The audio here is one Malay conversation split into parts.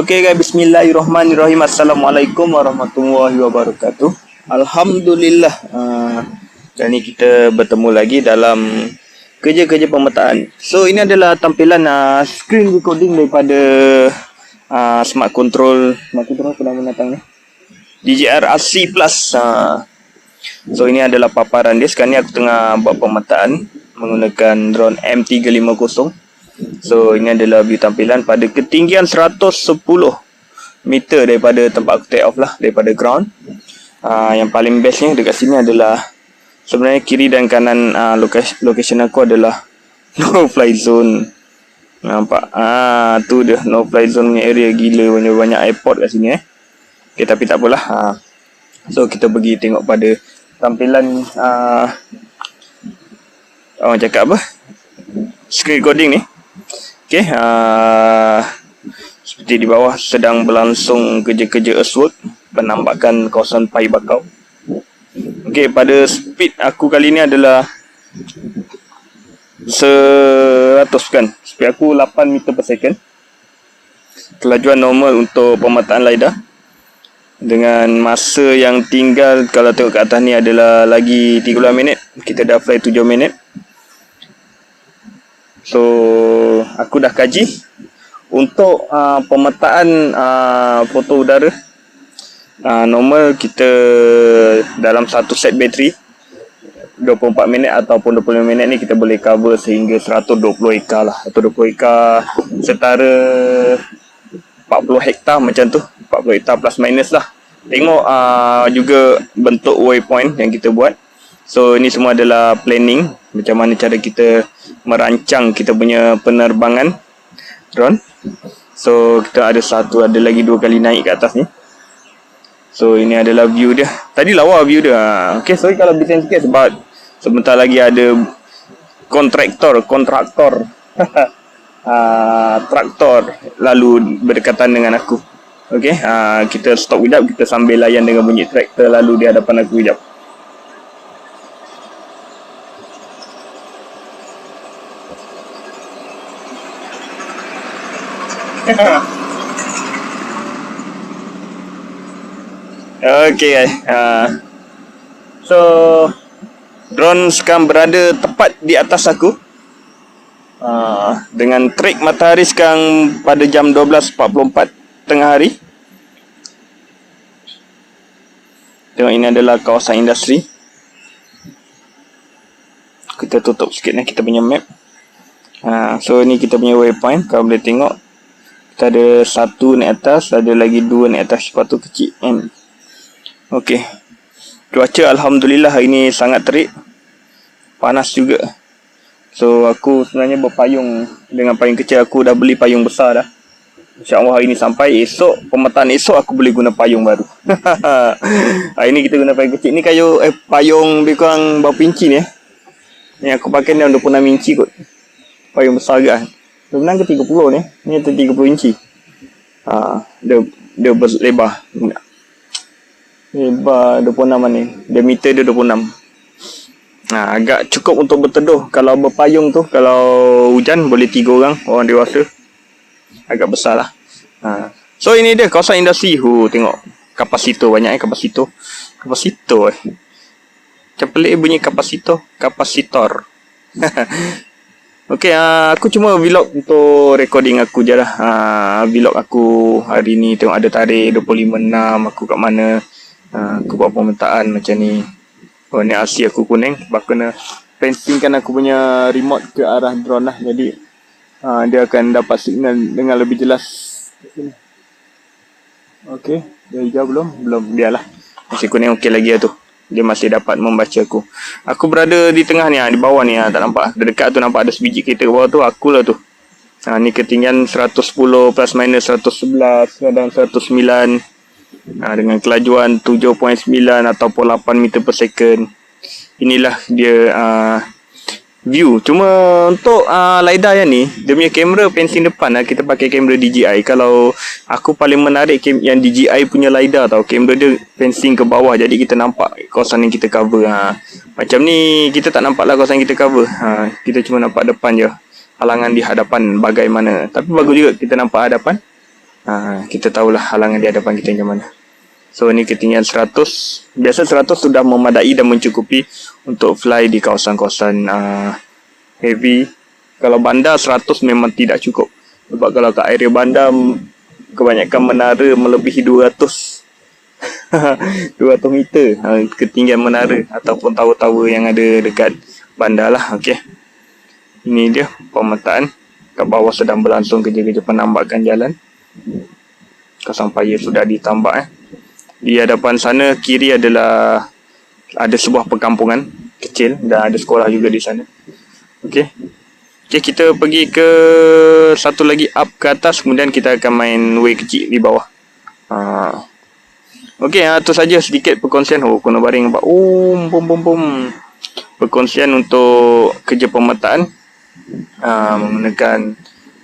Okay guys, bismillahirrahmanirrahim. Assalamualaikum warahmatullahi wabarakatuh. Alhamdulillah. Uh, kita bertemu lagi dalam kerja-kerja pemetaan. So ini adalah tampilan uh, screen recording daripada uh, smart control. Smart control apa nama datang ni? DJR RC Plus. Uh, so ini adalah paparan dia. Sekarang ni aku tengah buat pemetaan menggunakan drone M350. So ini adalah view tampilan pada ketinggian 110 meter daripada tempat aku take off lah daripada ground. Uh, yang paling bestnya dekat sini adalah sebenarnya kiri dan kanan uh, lokasi location aku adalah no fly zone. Nampak? Ah tu dia no fly zone punya area gila banyak banyak airport kat sini eh. Okay, tapi tak apalah. Uh, so kita pergi tengok pada tampilan uh, orang cakap apa? Screen recording ni. Okay, uh, seperti di bawah sedang berlangsung kerja-kerja earthwork penambakan kawasan Pai Bakau. Okay, pada speed aku kali ni adalah 100 kan. Speed aku 8 meter per second. Kelajuan normal untuk pemetaan LiDAR. Dengan masa yang tinggal kalau tengok ke atas ni adalah lagi 30 minit. Kita dah fly 7 minit. So aku dah kaji untuk uh, pemetaan uh, foto udara. Uh, normal kita dalam satu set bateri 24 minit ataupun 25 minit ni kita boleh cover sehingga 120 ekar lah. 120 ekar setara 40 hektar macam tu. 40 hektar plus minus lah. Tengok uh, juga bentuk waypoint yang kita buat. So ini semua adalah planning macam mana cara kita merancang kita punya penerbangan drone. So kita ada satu ada lagi dua kali naik ke atas ni. So ini adalah view dia. Tadi lawa view dia. Okay sorry kalau bising sikit sebab sebentar lagi ada kontraktor, kontraktor. uh, traktor lalu berdekatan dengan aku. Okay, uh, kita stop kejap, kita sambil layan dengan bunyi traktor lalu di hadapan aku kejap. Okay guys. Uh, so drone sekarang berada tepat di atas aku. Uh, dengan trik matahari sekarang pada jam 12.44 tengah hari. Tengok ini adalah kawasan industri. Kita tutup sikit ni kita punya map. Uh, so ni kita punya waypoint. Kau boleh tengok kita ada satu naik atas ada lagi dua naik atas sepatu kecil kan? Okey. cuaca Alhamdulillah hari ni sangat terik. Panas juga. So aku sebenarnya berpayung dengan payung kecil. Aku dah beli payung besar dah. InsyaAllah hari ni sampai esok Pemetaan esok aku boleh guna payung baru. Hari ni kita guna payung kecil. Ni kayu eh, payung lebih kurang berapa inci ni eh? Yang aku pakai ni 26 inci kot. Payung besar ke kan 29 ke 30 ni. Ni tu 30 inci. Ha, dia dia berlebar. Lebar 26 ni. Diameter dia 26. Ha, agak cukup untuk berteduh. Kalau berpayung tu, kalau hujan boleh tiga orang, orang dewasa. Agak besar lah. Ha. So ini dia kawasan industri. Hu, tengok. Kapasitor banyak eh, kapasitor. Kapasitor eh. Macam pelik bunyi kapasitor. Kapasitor. Okay, uh, aku cuma vlog untuk recording aku je lah. Uh, vlog aku hari ni tengok ada tarikh 25.6 aku kat mana. Uh, aku buat pemetaan macam ni. Oh, ni RC aku kuning. Sebab kena paintingkan aku punya remote ke arah drone lah. Jadi, uh, dia akan dapat signal dengan lebih jelas. Okay, dah hijau belum? Belum, biarlah. Masih kuning okey lagi lah tu dia masih dapat membaca aku. Aku berada di tengah ni, ah, di bawah ni, ah, tak nampak. Dekat tu nampak ada sebiji kereta ke bawah tu, akulah tu. Ha, ni ketinggian 110 plus minus 111 dan 109 ha, dengan kelajuan 7.9 ataupun 8 meter per second. Inilah dia uh, view cuma untuk uh, lidar yang ni dia punya kamera pensing depan lah kita pakai kamera DJI kalau aku paling menarik yang DJI punya lidar tau kamera dia pensing ke bawah jadi kita nampak kawasan yang kita cover ha. macam ni kita tak nampak lah kawasan yang kita cover ha. kita cuma nampak depan je halangan di hadapan bagaimana tapi bagus juga kita nampak hadapan ha. Kita tahulah halangan di hadapan kita macam mana. So ni ketinggian 100. Biasa 100 sudah memadai dan mencukupi untuk fly di kawasan-kawasan uh, heavy. Kalau bandar 100 memang tidak cukup. Sebab kalau kat area bandar kebanyakan menara melebihi 200. 200 meter uh, ketinggian menara ataupun tower-tower yang ada dekat bandar lah. Okay. Ini dia pemetaan. Kat bawah sedang berlangsung kerja-kerja penambakan jalan. Kawasan paya sudah ditambah eh. Di hadapan sana kiri adalah ada sebuah perkampungan kecil dan ada sekolah juga di sana. Okey. Okey, kita pergi ke satu lagi up ke atas kemudian kita akan main way kecil di bawah. Ha. Okey, ha, itu saja sedikit perkongsian. Oh, kena baring nampak. Oh, bum bum bum. Perkongsian untuk kerja pemetaan ha, menggunakan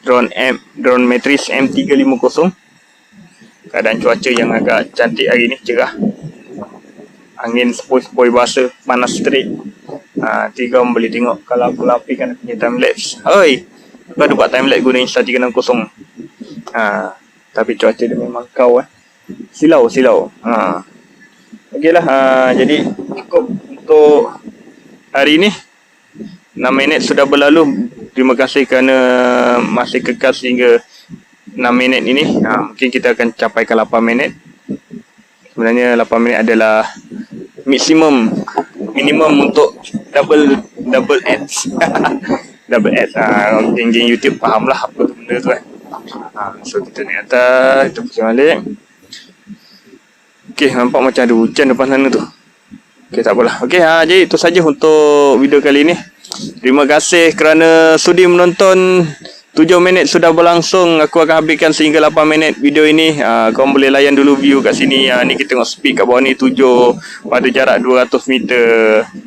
drone M drone Matrix M350 keadaan cuaca yang agak cantik hari ni cerah. Angin sepoi-sepoi basah panas terik. Ha, nanti kau boleh tengok kalau aku lapikan punya time lapse. Oi aku ada buat time lapse guna Insta360 ha, tapi cuaca dia memang kau eh. Silau silau. Ha. Okey lah ha, jadi cukup untuk hari ni. 6 minit sudah berlalu. Terima kasih kerana masih kekal sehingga 6 minit ini ha, mungkin kita akan capaikan 8 minit. Sebenarnya 8 minit adalah maksimum minimum untuk double double ads. Double ads ha, geng-geng YouTube faham lah apa tu benda tu kan ha, so kita naik atas kita pergi balik. Ok nampak macam ada hujan depan sana tu. Ok tak apalah. Ok ha, jadi itu saja untuk video kali ni terima kasih kerana sudi menonton 7 minit sudah berlangsung. Aku akan habiskan sehingga 8 minit video ini. Uh, Korang boleh layan dulu view kat sini. Uh, Ni kita tengok speed kat bawah ni 7 Pada jarak 200 meter.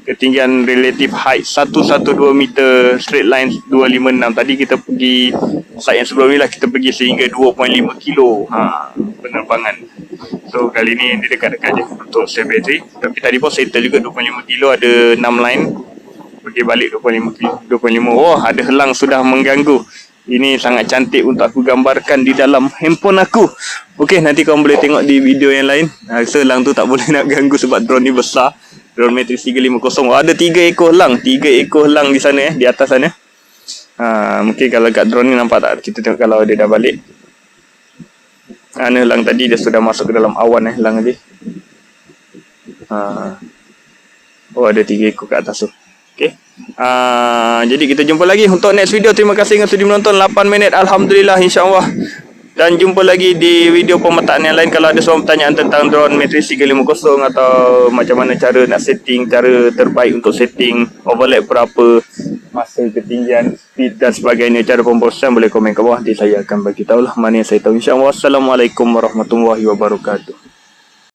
Ketinggian relative height 112 meter Straight line 256 Tadi kita pergi Site yang sebelum ni lah Kita pergi sehingga 2.5 kilo. Ha, Penerbangan. So kali ni dia dekat-dekat je Untuk save battery Tapi tadi pun settle juga 2.5 kilo Ada 6 line. Pergi balik 25 kilo 25 Oh ada helang sudah mengganggu ini sangat cantik untuk aku gambarkan di dalam handphone aku. Okey, nanti kau boleh tengok di video yang lain. Ha, rasa lang tu tak boleh nak ganggu sebab drone ni besar. Drone Matrix 350. Oh, ada tiga ekor lang. Tiga ekor lang di sana eh, di atas sana. Ha, mungkin kalau kat drone ni nampak tak? Kita tengok kalau dia dah balik. Mana lang tadi dia sudah masuk ke dalam awan eh, lang tadi. Ha. Oh, ada tiga ekor kat atas tu. Okay. Uh, jadi kita jumpa lagi untuk next video. Terima kasih kerana sudah menonton 8 minit. Alhamdulillah insyaAllah. Dan jumpa lagi di video pemetaan yang lain. Kalau ada soalan pertanyaan tentang drone Matrix 350 atau macam mana cara nak setting, cara terbaik untuk setting, overlap berapa, masa ketinggian, speed dan sebagainya, cara pembosan boleh komen ke bawah. Nanti saya akan bagi tahu lah mana yang saya tahu. InsyaAllah. Wassalamualaikum warahmatullahi wabarakatuh.